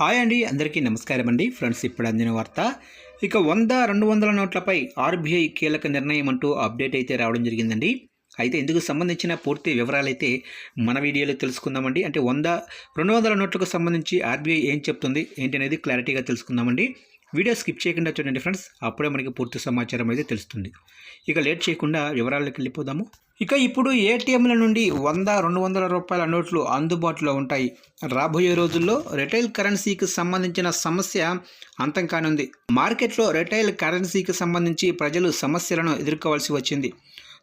Hi అండి అందరికీ నమస్కారం అండి. ఫ్రెండ్స్ ఇప్పుడు అందిన వార్త. ఇక వంద రెండు వందల నోట్లపై ఆర్బీఐ కీలక నిర్ణయం అంటూ అప్డేట్ అయితే రావడం జరిగిందండి. అయితే ఇందుకు సంబంధించిన పూర్తి వివరాలు అయితే మన వీడియోలో తెలుసుకుందామండి. అంటే వంద రెండు వందల నోట్లకు సంబంధించి ఆర్బీఐ ఏం చెప్తుంది ఏంటి అనేది క్లారిటీగా తెలుసుకుందామండి. వీడియో స్కిప్ చేయకుండా చూడండి ఫ్రెండ్స్. అప్పుడే మనకి పూర్తి సమాచారం అయితే తెలుస్తుంది. ఇక లేట్ చేయకుండా వివరాల్లోకి వెళ్ళిపోదాము. ఇక ఇప్పుడు ఏటీఎంల నుండి వంద రెండు వందల రూపాయల నోట్లు అందుబాటులో ఉంటాయి. రాబోయే రోజుల్లో రిటైల్ కరెన్సీకి సంబంధించిన సమస్య అంతం కానుంది. మార్కెట్లో రిటైల్ కరెన్సీకి సంబంధించి ప్రజలు సమస్యలను ఎదుర్కోవాల్సి వచ్చింది.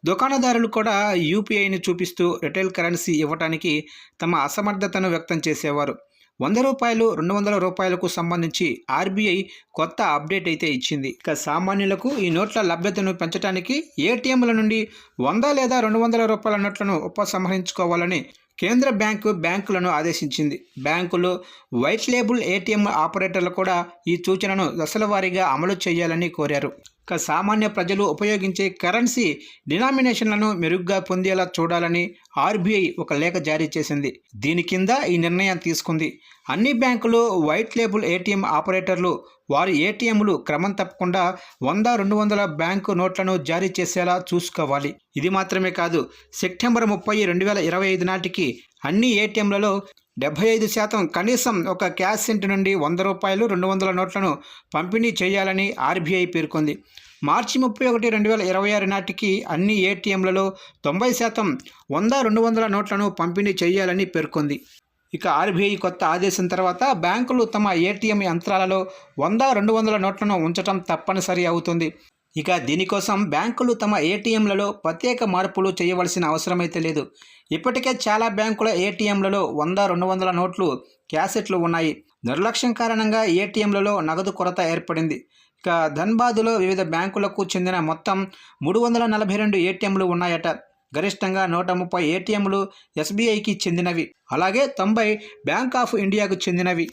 దుకాణదారులు కూడా యూపీఐని చూపిస్తూ రిటైల్ కరెన్సీ ఇవ్వటానికి తమ అసమర్థతను వ్యక్తం చేసేవారు. వంద రూపాయలు రెండు వందల రూపాయలకు సంబంధించి ఆర్బీఐ కొత్త అప్డేట్ అయితే ఇచ్చింది. ఇక సామాన్యులకు ఈ నోట్ల లభ్యతను పెంచడానికి ఏటీఎంల నుండి వంద లేదా రెండు వందల రూపాయల నోట్లను ఉపసంహరించుకోవాలని కేంద్ర బ్యాంకు బ్యాంకులను ఆదేశించింది. బ్యాంకులు వైట్ లేబుల్ ఏటీఎం ఆపరేటర్లు కూడా ఈ సూచనను దశలవారీగా అమలు చేయాలని కోరారు. సామాన్య ప్రజలు ఉపయోగించే కరెన్సీ డినామినేషన్లను మెరుగ్గా పొందేలా చూడాలని ఆర్బీఐ ఒక లేఖ జారీ చేసింది. దీని కింద ఈ నిర్ణయం తీసుకుంది. అన్ని బ్యాంకులు వైట్ లేబుల్ ఏటీఎం ఆపరేటర్లు వారి ఏటీఎంలు క్రమం తప్పకుండా వంద రెండు వందల బ్యాంకు నోట్లను జారీ చేసేలా చూసుకోవాలి. ఇది మాత్రమే కాదు సెప్టెంబర్ ముప్పై రెండు వేల ఇరవై ఐదు నాటికి అన్ని ఏటీఎంలలో డెబ్బై ఐదు శాతం కనీసం ఒక క్యాష్ సెంట్ నుండి వంద రూపాయలు రెండు వందల నోట్లను పంపిణీ చేయాలని ఆర్బీఐ పేర్కొంది. మార్చి ముప్పై ఒకటి రెండు వేల ఇరవై ఆరు నాటికి అన్ని ఏటీఎంలలో తొంభై శాతం వంద రెండు వందల నోట్లను పంపిణీ చేయాలని పేర్కొంది. ఇక ఆర్బీఐ కొత్త ఆదేశం తర్వాత బ్యాంకులు తమ ఏటీఎం యంత్రాలలో వంద రెండు వందల నోట్లను ఉంచడం తప్పనిసరి అవుతుంది. ఇక దీనికోసం బ్యాంకులు తమ ఏటీఎంలలో ప్రత్యేక మార్పులు చేయవలసిన అవసరమైతే లేదు. ఇప్పటికే చాలా బ్యాంకుల ఏటీఎంలలో వంద రెండు వందల నోట్లు క్యాసెట్లు ఉన్నాయి. నిర్లక్ష్యం కారణంగా ఏటీఎంలలో నగదు కొరత ఏర్పడింది. ఇక ధన్బాద్లో వివిధ బ్యాంకులకు చెందిన మొత్తం మూడు వందల నలభై రెండు ఏటీఎంలు ఉన్నాయట. గరిష్టంగా నూట ముప్పై ఏటీఎంలు ఎస్బీఐకి చెందినవి. అలాగే తొంభై బ్యాంక్ ఆఫ్ ఇండియాకు చెందినవి.